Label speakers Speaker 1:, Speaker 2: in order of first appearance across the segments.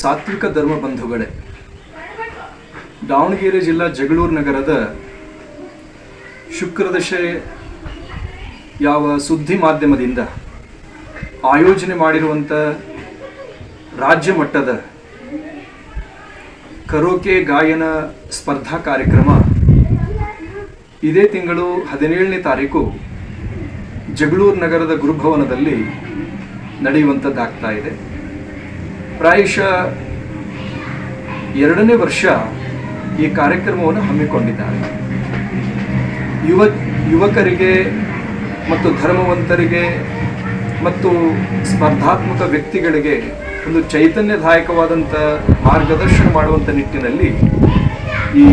Speaker 1: ಸಾತ್ವಿಕ ಧರ್ಮ ಬಂಧುಗಳೇ, ದಾವಣಗೆರೆ ಜಿಲ್ಲಾ ಜಗಳೂರು ನಗರದ ಶುಕ್ರದಶೆ ಯಾವ ಸುದ್ದಿ ಮಾಧ್ಯಮದಿಂದ ಆಯೋಜನೆ ಮಾಡಿರುವಂಥ ರಾಜ್ಯ ಮಟ್ಟದ ಕರೋಕೆ ಗಾಯನ ಸ್ಪರ್ಧಾ ಕಾರ್ಯಕ್ರಮ ಇದೇ ತಿಂಗಳು ಹದಿನೇಳನೇ ತಾರೀಕು ಜಗಳೂರು ನಗರದ ಗುರುಭವನದಲ್ಲಿ ನಡೆಯುವಂಥದ್ದಾಗ್ತಾ ಇದೆ. ಪ್ರಾಯಶಃ ಎರಡನೇ ವರ್ಷ ಈ ಕಾರ್ಯಕ್ರಮವನ್ನು ಹಮ್ಮಿಕೊಂಡಿದ್ದಾರೆ. ಯುವ, ಯುವಕರಿಗೆ ಮತ್ತು ಧರ್ಮವಂತರಿಗೆ ಮತ್ತು ಸ್ಪರ್ಧಾತ್ಮಕ ವ್ಯಕ್ತಿಗಳಿಗೆ ಒಂದು ಚೈತನ್ಯದಾಯಕವಾದಂಥ ಮಾರ್ಗದರ್ಶನ ಮಾಡುವಂಥ ನಿಟ್ಟಿನಲ್ಲಿ ಈ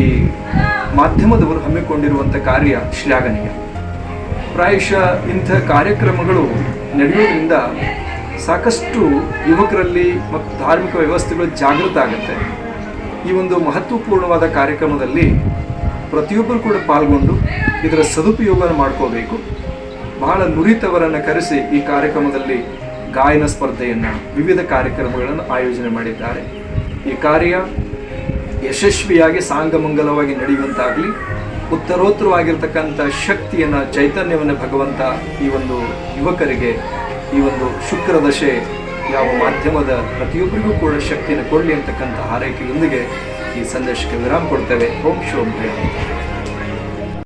Speaker 1: ಮಾಧ್ಯಮದವರು ಹಮ್ಮಿಕೊಂಡಿರುವಂಥ ಕಾರ್ಯ ಶ್ಲಾಘನೀಯ. ಪ್ರಾಯಶಃ ಇಂಥ ಕಾರ್ಯಕ್ರಮಗಳು ನಡೆಯೋದ್ರಿಂದ ಸಾಕಷ್ಟು ಯುವಕರಲ್ಲಿ ಮತ್ತು ಧಾರ್ಮಿಕ ವ್ಯವಸ್ಥೆಗಳು ಜಾಗೃತ ಆಗುತ್ತೆ. ಈ ಒಂದು ಮಹತ್ವಪೂರ್ಣವಾದ ಕಾರ್ಯಕ್ರಮದಲ್ಲಿ ಪ್ರತಿಯೊಬ್ಬರು ಕೂಡ ಪಾಲ್ಗೊಂಡು ಇದರ ಸದುಪಯೋಗ ಮಾಡ್ಕೋಬೇಕು. ಬಹಳ ನುರಿತವರನ್ನು ಕರೆಸಿ ಈ ಕಾರ್ಯಕ್ರಮದಲ್ಲಿ ಗಾಯನ ಸ್ಪರ್ಧೆಯನ್ನು, ವಿವಿಧ ಕಾರ್ಯಕ್ರಮಗಳನ್ನು ಆಯೋಜನೆ ಮಾಡಿದ್ದಾರೆ. ಈ ಕಾರ್ಯ ಯಶಸ್ವಿಯಾಗಿ ಸಾಂಗಮಂಗಲವಾಗಿ ನಡೆಯುವಂತಾಗಲಿ, ಉತ್ತರೋತ್ತರವಾಗಿರ್ತಕ್ಕಂಥ ಶಕ್ತಿಯನ್ನು, ಚೈತನ್ಯವನ್ನು ಭಗವಂತ ಈ ಒಂದು ಯುವಕರಿಗೆ ಈ ಒಂದು ಶುಕ್ರ ದಶೆ ಯಾವ ಮಾಧ್ಯಮದ ಪ್ರತಿಯೊಬ್ಬರಿಗೂ ಕೂಡ ಶಕ್ತಿಯನ್ನು ಕೊಡಲಿ ಅಂತಕ್ಕಂಥ ಹಾರೈಕೆಯೊಂದಿಗೆ ಈ ಸಂದೇಶಕ್ಕೆ ವಿರಾಮ ಕೊಡ್ತೇವೆ. ಓಂ ಶೋಭೆ.